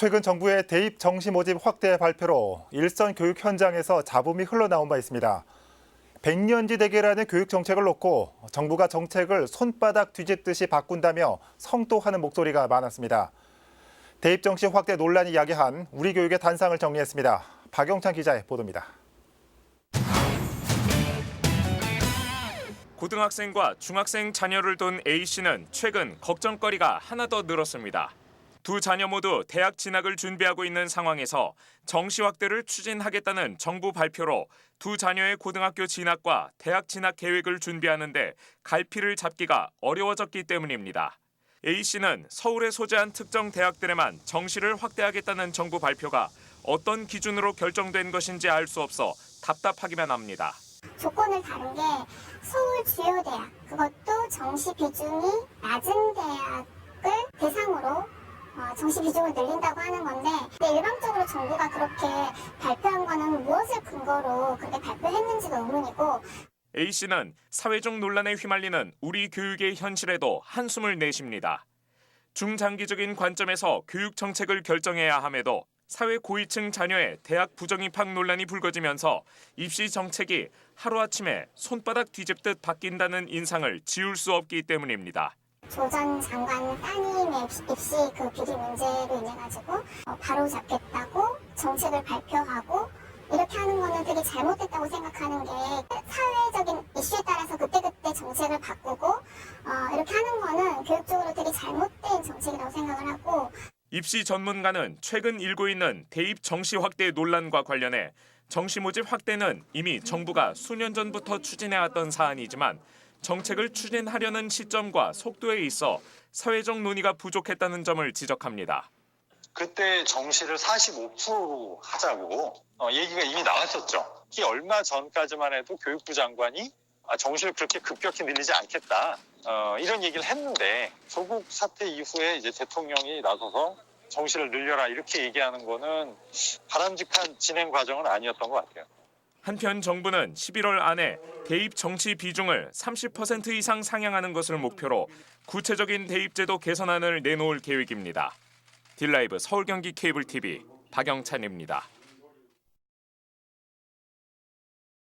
최근 정부의 대입 정시 모집 확대 발표로 일선 교육 현장에서 잡음이 흘러나온 바 있습니다. 백년지 대계라는 교육 정책을 놓고 정부가 정책을 손바닥 뒤집듯이 바꾼다며 성토하는 목소리가 많았습니다. 대입 정시 확대 논란이 야기한 우리 교육의 단상을 정리했습니다. 박영찬 기자의 보도입니다. 고등학생과 중학생 자녀를 둔 A 씨는 최근 걱정거리가 하나 더 늘었습니다. 두 자녀 모두 대학 진학을 준비하고 있는 상황에서 정시 확대를 추진하겠다는 정부 발표로 두 자녀의 고등학교 진학과 대학 진학 계획을 준비하는데 갈피를 잡기가 어려워졌기 때문입니다. A 씨는 서울에 소재한 특정 대학들에만 정시를 확대하겠다는 정부 발표가 어떤 기준으로 결정된 것인지 알 수 없어 답답하기만 합니다. 조건을 다른 게 서울 주요 대학 그것도 정시 비중이 낮은 대학을 대상으로 어, 정시 비중을 늘린다고 하는 건데 근데 일방적으로 정부가 그렇게 발표한 거는 무엇을 근거로 그렇게 발표했는지도 의문이고 A 씨는 사회적 논란에 휘말리는 우리 교육의 현실에도 한숨을 내쉽니다. 중장기적인 관점에서 교육 정책을 결정해야 함에도 사회 고위층 자녀의 대학 부정 입학 논란이 불거지면서 입시 정책이 하루아침에 손바닥 뒤집듯 바뀐다는 인상을 지울 수 없기 때문입니다. 조전 장관 따님의 입시 그 비리 문제로 인해 가지고 어, 바로 잡겠다고 정책을 발표하고 이렇게 하는 거는 되게 잘못됐다고 생각하는 게 사회적인 이슈에 따라서 그때그때 정책을 바꾸고 어, 이렇게 하는 거는 교육적으로 되게 잘못된 정책이라고 생각을 하고. 입시 전문가는 최근 일고 있는 대입 정시 확대 논란과 관련해 정시 모집 확대는 이미 정부가 수년 전부터 추진해왔던 사안이지만 정책을 추진하려는 시점과 속도에 있어 사회적 논의가 부족했다는 점을 지적합니다. 그때 정시를 45%로 하자고 어, 얘기가 이미 나왔었죠. 이 얼마 전까지만 해도 교육부 장관이 아, 정시를 그렇게 급격히 늘리지 않겠다 어, 이런 얘기를 했는데 조국 사태 이후에 이제 대통령이 나서서 정시를 늘려라 이렇게 얘기하는 거는 바람직한 진행 과정은 아니었던 것 같아요. 한편 정부는 11월 안에 대입 정시 비중을 30% 이상 상향하는 것을 목표로 구체적인 대입제도 개선안을 내놓을 계획입니다. 딜라이브 서울 경기 케이블 TV 박영찬입니다.